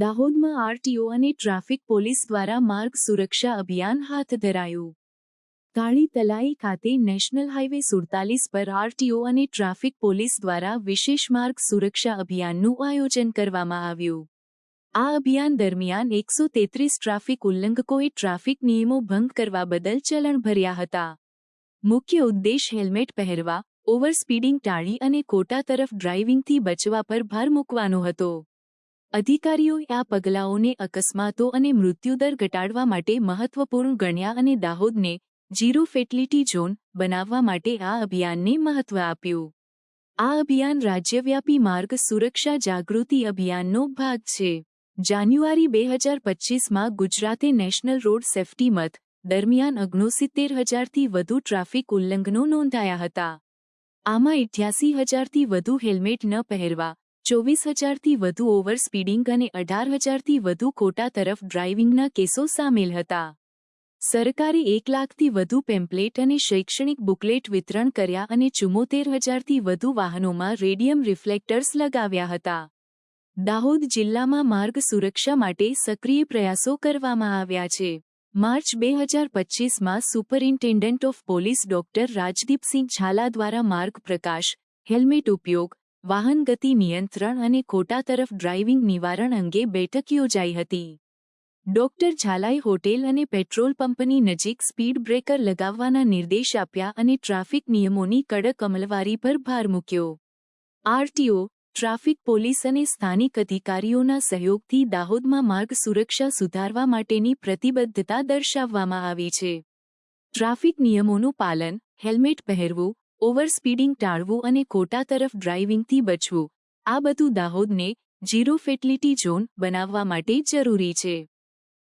દાહોદમાં આરટીઓ અને traffic police દ્વારા માર્ગ સુરક્ષા અભિયાન હાથ ધરાયું. કાળી તલાઈ ખાતે નેશનલ હાઈવે સુડતાલીસ પર આરટીઓ અને ટ્રાફિક પોલીસ દ્વારા વિશેષ માર્ગ સુરક્ષા અભિયાનનું આયોજન કરવામાં આવ્યું. આ અભિયાન દરમિયાન એકસો તેત્રીસ ટ્રાફિક ઉલ્લંઘકોએ ટ્રાફિક નિયમો ભંગ કરવા બદલ ચલણ ભર્યા હતા. મુખ્ય ઉદ્દેશ હેલ્મેટ પહેરવા ઓવરસ્પીડિંગ ટાળી અને કોટા તરફ ડ્રાઇવિંગથી બચવા પર ભાર મૂકવાનો હતો. અધિકારીઓએ આ પગલાઓને અકસ્માતો અને મૃત્યુદર ઘટાડવા માટે મહત્વપૂર્ણ ગણ્યા અને દાહોદને ઝીરો ફેટલિટી ઝોન બનાવવા માટે આ અભિયાનને મહત્વ આપ્યું. આ અભિયાન રાજ્યવ્યાપી માર્ગ સુરક્ષા જાગૃતિ અભિયાનનો ભાગ છે. જાન્યુઆરી બે હજાર પચ્ચીસમાં ગુજરાતે નેશનલ રોડ સેફ્ટી મથ દરમિયાન અગ્નોસિત્તેર હજારથી વધુ ટ્રાફિક ઉલ્લંઘનો નોંધાયા હતા. આમાં ઇઠ્યાસી હજારથી વધુ હેલ્મેટ ન પહેરવા ચોવીસ હજારથી વધુ ઓવર સ્પીડિંગ અને અઢાર હજારથી વધુ ખોટા તરફ ડ્રાઇવિંગના કેસો સામેલ હતા. સરકારે એક લાખથી વધુ પેમ્પલેટ અને શૈક્ષણિક બુકલેટ વિતરણ કર્યા અને ચુમ્મોતેર હજારથી વધુ વાહનોમાં રેડિયમ રિફ્લેક્ટર્સ લગાવ્યા હતા. દાહોદ જિલ્લામાં માર્ગ સુરક્ષા માટે સક્રિય પ્રયાસો કરવામાં આવ્યા છે. માર્ચ બે હજાર પચીસમાં superintendent of police doctor Rajdeepsinh Zala દ્વારા માર્ગ પ્રકાશ, હેલ્મેટ ઉપયોગ વાહન ગતિ નિયંત્રણ અને ખોટા તરફ ડ્રાઇવિંગ નિવારણ અંગે બેઠક યોજાઈ હતી. ડોક્ટર ઝાલાએ હોટેલ અને પેટ્રોલ પંપની નજીક સ્પીડ બ્રેકર લગાવવાના નિર્દેશ આપ્યા અને ટ્રાફિક નિયમોની કડક અમલવારી પર ભાર મૂક્યો. આરટીઓ, ટ્રાફિક પોલીસ અને સ્થાનિક અધિકારીઓના સહયોગથી દાહોદમાં માર્ગ સુરક્ષા સુધારવા માટેની પ્રતિબદ્ધતા દર્શાવવામાં આવી છે. ટ્રાફિક નિયમોનું પાલન, હેલ્મેટ પહેરવું ઓવર સ્પીડિંગ ટાળવું અને કોટા તરફ ડ્રાઇવિંગથી બચવું. આ બધું દાહોદને ઝીરો ફેટલિટી ઝોન બનાવવા માટે જરૂરી છે.